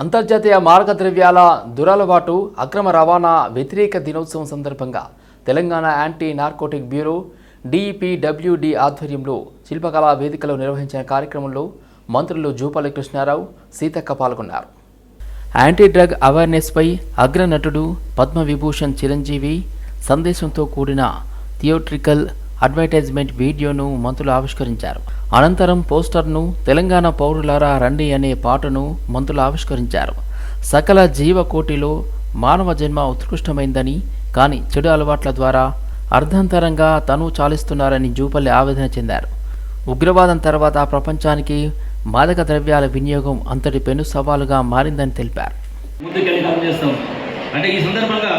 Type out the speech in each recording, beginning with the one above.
అంతర్జాతీయ మార్గద్రవ్యాల దురలవాటు అక్రమ రవాణా వ్యతిరేక దినోత్సవం సందర్భంగా Telangana anti narcotic bureau DEPWD ఆధ్వర్యంలో శిల్పకళా వేదికలో నిర్వహించిన కార్యక్రమంలో మంత్రులు జూపల్లి కృష్ణారావు సీతక్క పాల్గొన్నారు. యాంటీ డ్రగ్ అవేర్నెస్పై అగ్రనటుడు పద్మవిభూషణ్ చిరంజీవి సందేశంతో కూడిన థియోట్రికల్ అడ్వర్టైజ్మెంట్ వీడియోను మంత్రులు ఆవిష్కరించారు. అనంతరం పోస్టర్ను తెలంగాణ పౌరులారా రండి అనే పాటను మంత్రులు ఆవిష్కరించారు. సకల జీవకోటిలో మానవ జన్మ ఉత్కృష్టమైందని కానీ చెడు అలవాట్ల ద్వారా అర్ధంతరంగా తను చాలిస్తున్నారని జూపల్లి ఆవేదన చెందారు. ఉగ్రవాదం తర్వాత ప్రపంచానికి మాదక ద్రవ్యాల వినియోగం అంతటి పెను సవాలుగా మారిందని తెలిపారు. అంటే ఈ సందర్భంగా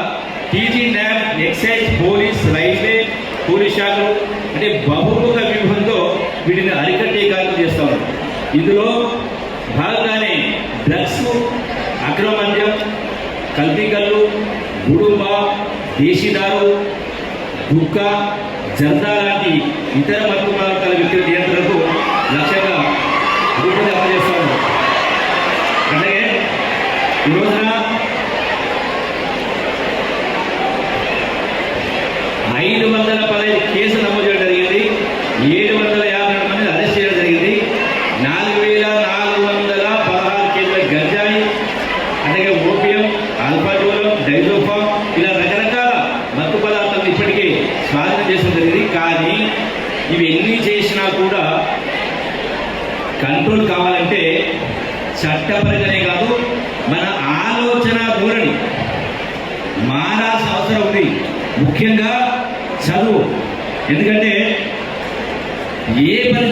TG lab excise police railway police అంటే బహుముఖ వ్యూహంతో వీటిని అరికట్టే కార్యక్రమం చేస్తా ఉన్నారు. ఇందులో భాగంగానే డ్రగ్స్ అక్రమ మద్యం కల్తీ గుడుంబ దేశీదారు గుక్క జంతా లాంటి ఇతర మత్తు పదార్థాల వ్యక్తుల నియంత్రణకు లక్ష్యంగా రూపకల్పన చేస్తా ఉన్నారు. అంటే ఈ రోజున ఐదు వందల పదహైదు కేసులు నమోదు చేయడం జరిగింది. ఏడు వందల యాభై రెండు మంది అరెస్ట్ చేయడం జరిగింది. నాలుగు వేల నాలుగు వందల పదహారు కేసుల గంజాయి అలాగే ఓపియం ఆల్ఫాజోలం డైజోఫామ్ ఇలా రకరకాల మత్తు పదార్థాలను ఇప్పటికే స్వాధీనం చేయడం జరిగింది. కానీ ఇవి ఎన్ని చేసినా కూడా కంట్రోల్ కావాలంటే చట్టపరంగానే కాదు మన ఆలోచన ధోరణి మారాల్సిన అవసరం ఉంది. ముఖ్యంగా చదువు. ఎందుకంటే ఏ పని